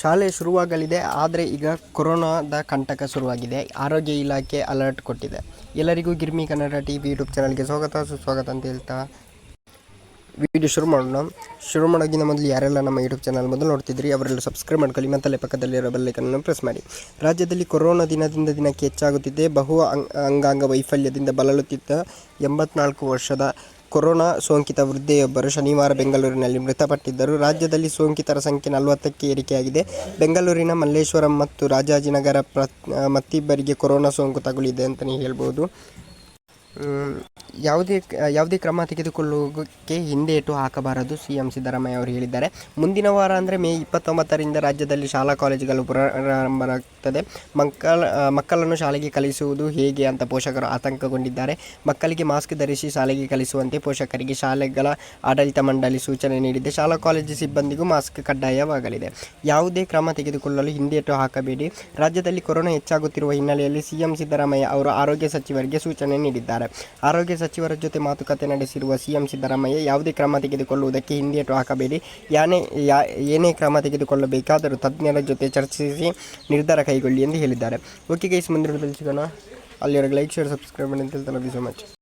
ಶಾಲೆ ಶುರುವಾಗಲಿದೆ, ಆದರೆ ಈಗ ಕೊರೋನಾದ ಕಂಟಕ ಶುರುವಾಗಿದೆ. ಆರೋಗ್ಯ ಇಲಾಖೆ ಅಲರ್ಟ್ ಕೊಟ್ಟಿದೆ. ಎಲ್ಲರಿಗೂ Girmi Kannada T V YouTube ಚಾನಲ್ಗೆ ಸ್ವಾಗತ, ಸುಸ್ವಾಗತ ಅಂತ ಹೇಳ್ತಾ ವಿಡಿಯೋ ಶುರು ಮಾಡೋಣ. ಶುರು ಮಾಡೋಕ್ಕಿಂತ ಮೊದಲು ಯಾರೆಲ್ಲ ನಮ್ಮ ಯೂಟ್ಯೂಬ್ ಚಾನಲ್ ಮೊದಲು ನೋಡ್ತಿದ್ರಿ, ಅವರೆಲ್ಲ ಸಬ್ಸ್ಕ್ರೈಬ್ ಮಾಡ್ಕೊಳ್ಳಿ ಮತ್ತಲ್ಲೇ ಪಕ್ಕದಲ್ಲಿರೋ ಬೆಲ್ಲೈಕನ್ನು ಪ್ರೆಸ್ ಮಾಡಿ. ರಾಜ್ಯದಲ್ಲಿ ಕೊರೋನಾ ದಿನದಿಂದ ದಿನಕ್ಕೆ ಹೆಚ್ಚಾಗುತ್ತಿದೆ. ಬಹು ಅಂಗ್- ಅಂಗಾಂಗ ವೈಫಲ್ಯದಿಂದ ಬಳಲುತ್ತಿದ್ದ ಎಂಬತ್ನಾಲ್ಕು ವರ್ಷದ ಕೊರೋನಾ ಸೋಂಕಿತ ವೃದ್ಧೆಯೊಬ್ಬರು ಶನಿವಾರ ಬೆಂಗಳೂರಿನಲ್ಲಿ ಮೃತಪಟ್ಟಿದ್ದರು. ರಾಜ್ಯದಲ್ಲಿ ಸೋಂಕಿತರ ಸಂಖ್ಯೆ ನಲವತ್ತಕ್ಕೆ ಏರಿಕೆಯಾಗಿದೆ. ಬೆಂಗಳೂರಿನ ಮಲ್ಲೇಶ್ವರಂ ಮತ್ತು ರಾಜಾಜಿನಗರ ಪ್ರ ಮತ್ತಿಬ್ಬರಿಗೆ ಕೊರೋನಾ ಸೋಂಕು ತಗುಲಿದೆ ಅಂತಲೇ ಹೇಳ್ಬೋದು. ಯಾವುದೇ ಯಾವುದೇ ಕ್ರಮ ತೆಗೆದುಕೊಳ್ಳುವುದಕ್ಕೆ ಹಿಂದೇಟು ಹಾಕಬಾರದು ಸಿ ಎಂ ಸಿದ್ದರಾಮಯ್ಯ ಅವರು ಹೇಳಿದ್ದಾರೆ. ಮುಂದಿನ ವಾರ ಅಂದರೆ ಮೇ ಇಪ್ಪತ್ತೊಂಬತ್ತರಿಂದ ರಾಜ್ಯದಲ್ಲಿ ಶಾಲಾ ಕಾಲೇಜುಗಳು ಪುನರಾರಂಭವಾಗುತ್ತದೆ ಮಕ್ಕಳ, ಮಕ್ಕಳನ್ನು ಶಾಲೆಗೆ ಕಲಿಸುವುದು ಹೇಗೆ ಅಂತ ಪೋಷಕರು ಆತಂಕಗೊಂಡಿದ್ದಾರೆ. ಮಕ್ಕಳಿಗೆ ಮಾಸ್ಕ್ ಧರಿಸಿ ಶಾಲೆಗೆ ಕಲಿಸುವಂತೆ ಪೋಷಕರಿಗೆ ಶಾಲೆಗಳ ಆಡಳಿತ ಮಂಡಳಿ ಸೂಚನೆ ನೀಡಿದೆ. ಶಾಲಾ ಕಾಲೇಜು ಸಿಬ್ಬಂದಿಗೂ ಮಾಸ್ಕ್ ಕಡ್ಡಾಯವಾಗಲಿದೆ. ಯಾವುದೇ ಕ್ರಮ ತೆಗೆದುಕೊಳ್ಳಲು ಹಿಂದೇಟು ಹಾಕಬೇಡಿ. ರಾಜ್ಯದಲ್ಲಿ ಕೊರೋನಾ ಹೆಚ್ಚಾಗುತ್ತಿರುವ ಹಿನ್ನೆಲೆಯಲ್ಲಿ ಸಿಎಂ ಸಿದ್ದರಾಮಯ್ಯ ಅವರು ಆರೋಗ್ಯ ಸಚಿವರಿಗೆ ಸೂಚನೆ ನೀಡಿದ್ದಾರೆ. ಆರೋಗ್ಯ ಸಚಿವರ ಜೊತೆ ಮಾತುಕತೆ ನಡೆಸಿರುವ ಸಿಎಂ ಸಿದ್ದರಾಮಯ್ಯ, ಯಾವುದೇ ಕ್ರಮ ತೆಗೆದುಕೊಳ್ಳುವುದಕ್ಕೆ ಹಿಂದೇಟು ಹಾಕಬೇಡಿ. ಯಾನೇ, ಯಾ, ಏನೇ ಕ್ರಮ ತೆಗೆದುಕೊಳ್ಳಬೇಕಾದರೂ ತಜ್ಞರ ಜೊತೆ ಚರ್ಚಿಸಿ ನಿರ್ಧಾರ ಕೈಗೊಳ್ಳಿ ಎಂದು ಹೇಳಿದ್ದಾರೆ. ಓಕೆ ಗೈಸ್ ಮುಂದಿನ ಸಿಗೋಣ. ಅಲ್ಲಿವರೆಗೆ ಲೈಕ್ ಶೇರ್ ಸಬ್ಸ್ಕ್ರೈಬ್ ಮಾಡಿ ಅಂತ ಹೇಳ್ತಾರೆ ಸೋ ಮಚ್